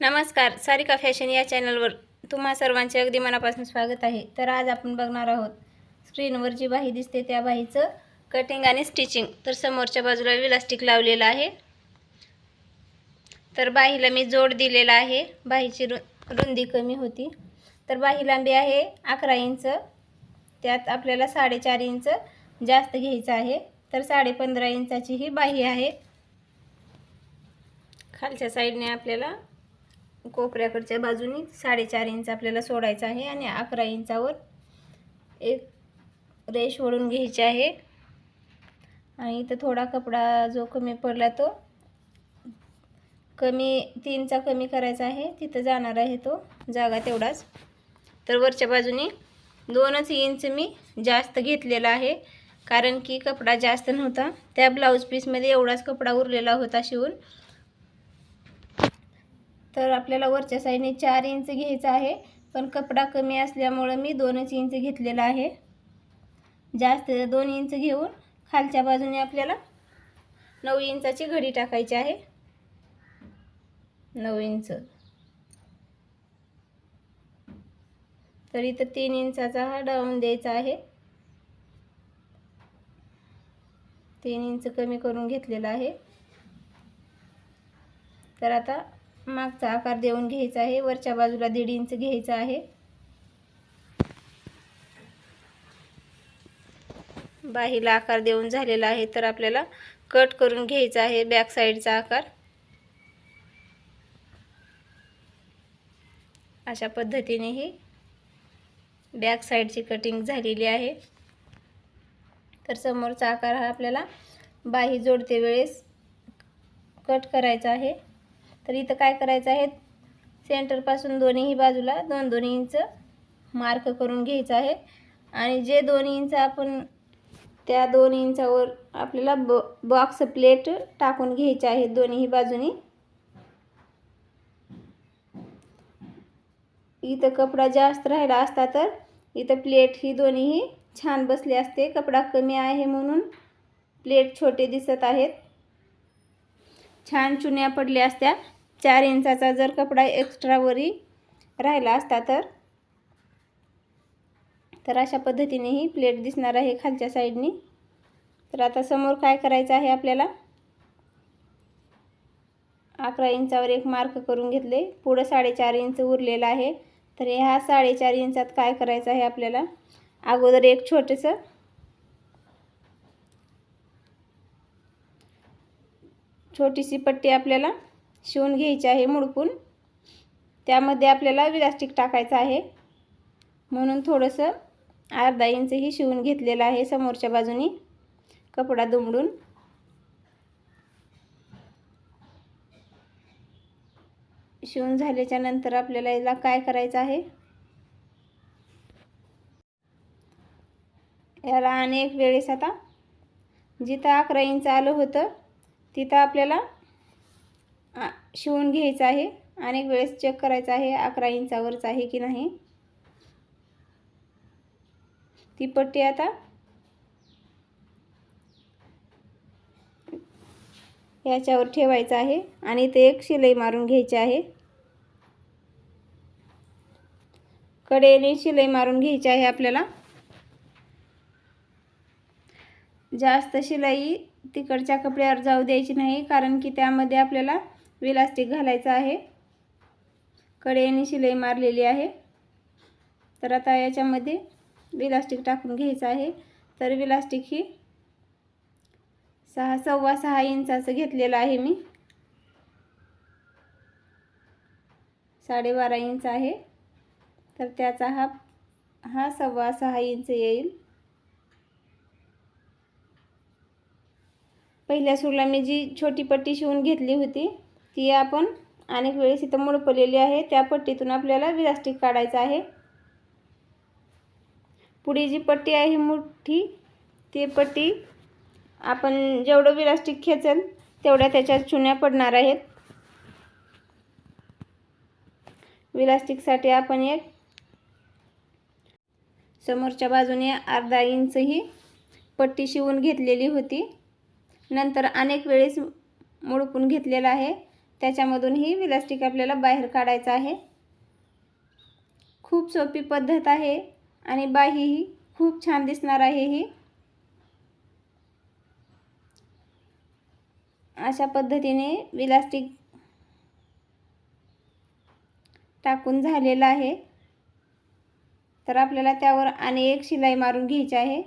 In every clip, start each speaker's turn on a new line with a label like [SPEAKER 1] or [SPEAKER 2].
[SPEAKER 1] नमस्कार सारिका फॅशन या चॅनलवर तुम्हा सर्वांचे अगदी मनापासून स्वागत आहे. तर आज आपण बघणार आहोत स्क्रीनवर जी बाही दिसते त्या बाहीचं कटिंग आणि स्टिचिंग तर समोरच्या बाजूला इलास्टिक लावलेलं आहे. तर बाहीला मी जोड दिलेला आहे. बाहीची रु रुंदी कमी होती. तर बाही लांबी आहे अकरा इंच. त्यात आपल्याला साडेचार इंच जास्त घ्यायचं आहे. तर साडे पंधरा इंचाची ही बाही आहे. खालच्या साईडने आपल्याला कोपऱ्याकडच्या बाजूनी साडेचार इंच आपल्याला सोडायचं आहे आणि अकरा इंचावर एक रेश ओढून घ्यायची आहे. आणि इथं थोडा कपडा जो कमी पडला तो कमी तीनचा कमी करायचा आहे. तिथं जाणार आहे तो जागा तेवढाच. तर वरच्या बाजूनी दोनच इंच मी जास्त घेतलेला आहे. कारण की कपडा जास्त नव्हता. त्या ब्लाऊज पीसमध्ये एवढाच कपडा उरलेला होता शिवून. तर आपल्याला वरच्या साईडने चार इंच घ्यायचा आहे. पण कपडा कमी असल्यामुळं मी दोनच इंच घेतलेला आहे. जास्त दोन इंच घेऊन खालच्या बाजूने आपल्याला नऊ इंचाची घडी टाकायची आहे. नऊ इंच तर इथं तीन इंचाचा हा डाऊन द्यायचा आहे. तीन इंच कमी करून घेतलेला आहे. तर आता मागचा आकार देऊन घ्यायचा आहे. वरच्या बाजूला दीड इंच घ्यायचा आहे. बाहीला आकार देऊन झालेला आहे तर आपल्याला कट करून घ्यायचा आहे बॅक साईडचा आकार. अशा पद्धतीने ही बॅक साईडची कटिंग झालेली आहे. तर समोरचा आकार हा आपल्याला बाही जोडते वेळेस कट करायचा आहे. तर इथं काय करायचं आहे? सेंटरपासून दोन्हीही बाजूला दोन दोन इंच मार्क करून घ्यायचं आहे. आणि जे दोन इंच आपण त्या दोन इंचावर आपल्याला ब बॉक्स प्लेट टाकून घ्यायचे आहे दोन्हीही बाजूनी. इथं कपडा जास्त राहिला असता तर इथं प्लेट ही दोन्हीही छान बसली असते. कपडा कमी आहे म्हणून प्लेट छोटे दिसत आहेत. छान चुन्या पडल्या असत्या. चार इंचाचा जर कपडा एक्स्ट्रावरी राहिला असता तर? तर अशा पद्धतीने ही प्लेट दिसणार आहे खालच्या साईडनी तर आता समोर काय करायचं आहे आपल्याला? अकरा इंचावर एक मार्क करून घेतले. पुढं साडेचार इंच उरलेलं आहे. तर ह्या साडेचार इंचात काय करायचं आहे आपल्याला? अगोदर एक छोटंसं छोटीशी पट्टी आपल्याला शिवून घ्यायची आहे मुडकून. त्यामध्ये आपल्याला विलास्टिक टाकायचं आहे. म्हणून थोडंसं अर्धा इंचही शिवून घेतलेलं आहे समोरच्या बाजूनी कपडा दुमडून. शिवून झाल्याच्यानंतर आपल्याला याला काय करायचं आहे? याला अनेक वेळेस आता जिथं अकरा इंच आलं होतं तिथं आपल्याला शिवून घ्यायचं आहे अनेक वेळेस चेक करायचं आहे अकरा इंचावरच आहे की नाही. ती पट्टी आता याच्यावर ठेवायचं आहे आणि ते एक शिलाई मारून घ्यायची आहे. कडेने शिलाई मारून घ्यायची आहे आपल्याला. जास्त शिलाई तिकडच्या कपड्यावर जाऊ द्यायची नाही कारण की त्यामध्ये आपल्याला विलास्टिक घालायचं आहे. कडेने शिलाई मारलेली आहे. तर आता याच्यामध्ये विलास्टिक टाकून घ्यायचं आहे. तर विलास्टिक ही सहा सव्वा सहा इंचाचं घेतलेलं आहे मी. साडेबारा इंच आहे. तर त्याचा हा हा सव्वा सहा इंच येईल. पहिल्या सुरला मी जी छोटी पट्टी शिवून घेतली होती ती आपण अनेक वेळेस इथं मुडपलेली आहे. त्या पट्टीतून आपल्याला विलास्टिक काढायचं आहे. पुढे जी पट्टी आहे मोठी ती पट्टी आपण जेवढं विलास्टिक खेचेल तेवढ्या त्याच्या चुन्या पडणार आहेत. विलास्टिकसाठी आपण एक समोरच्या बाजूने अर्धा इंच ही पट्टी शिवून घेतलेली होती. नंतर अनेक वेळेस मोडपून घेतलेला आहे. त्याच्यामधूनही विलास्टिक आपल्याला बाहेर काढायचं आहे. खूप सोपी पद्धत आहे आणि बाहीही खूप छान दिसणार आहे ही. अशा पद्धतीने विलास्टिक टाकून झालेलं आहे. तर आपल्याला त्यावर आणि एक शिलाई मारून घ्यायची आहे.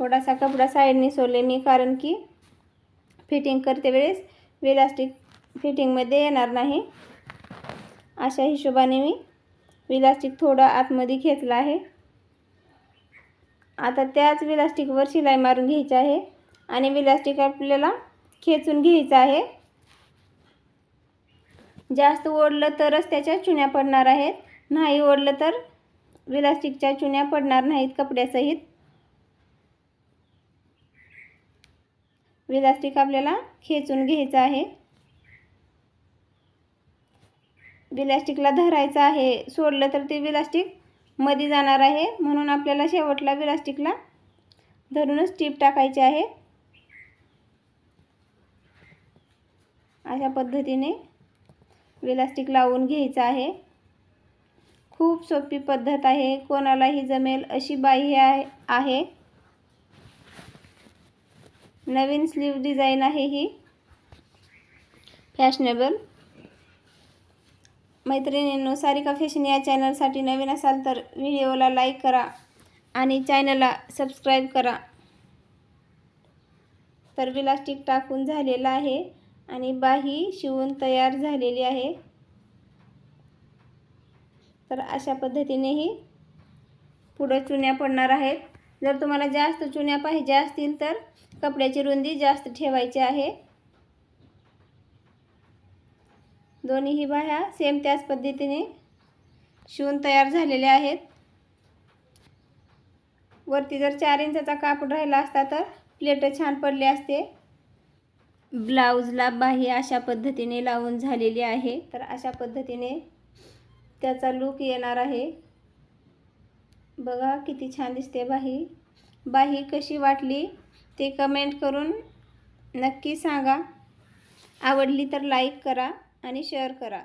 [SPEAKER 1] थोडासा कपडा साईडने सोडले मी कारण की फिटिंग करते वेळेस विलास्टिक फिटिंगमध्ये येणार नाही. अशा हिशोबाने मी विलास्टिक थोडं आतमध्ये खेचलं आहे. आता त्याच विलास्टिकवर शिलाई मारून घ्यायची आहे आणि विलास्टिक आपल्याला खेचून घ्यायचं आहे. जास्त ओढलं तरच त्याच्या चुन्या पडणार आहेत. नाही ओढलं तर विलास्टिकच्या चुन्या पडणार नाहीत कपड्यासहित. विलास्टिक आपल्याला खेचून घ्यायचं आहे. विलास्टिकला धरायचं आहे सोडलं तर ते विलास्टिकमध्ये जाणार आहे. म्हणून आपल्याला शेवटला विलास्टिकला धरूनच टीप टाकायची आहे. अशा पद्धतीने विलास्टिक लावून घ्यायचं आहे. खूप सोपी पद्धत आहे. कोणालाही जमेल अशी बाई आहे आहे. नवीन स्लीव डिझाईन आहे ही. फॅशनेबल. मैत्रिणींनो सारिका फॅशन या चॅनलसाठी नवीन असाल तर व्हिडिओला लाईक करा आणि चॅनलला सबस्क्राईब करा. तर विलास्टिक टाकून झालेलं आहे आणि बाही शिवून तयार झालेली आहे. तर अशा पद्धतीनेही पुढं चुन्या पडणार आहेत. जर तुम्हाला जास्त चुन्या पाहिजे असतील तर कपड्याची रुंदी जास्त ठेवायची आहे. दोन्हीही बाह्या सेम त्याच पद्धतीने शिवून तयार झालेल्या आहेत. वरती जर चार इंचाचा कापड राहिला असता तर प्लेट छान पडली असते. ब्लाऊजला बाही अशा पद्धतीने लावून झालेली आहे. तर अशा पद्धतीने त्याचा लूक येणार आहे. बघा किती छान दिसते बाही. बाही कशी वाटली ते कमेंट करून नक्की सांगा. आवडली तर लाईक करा. आणि शेअर करा.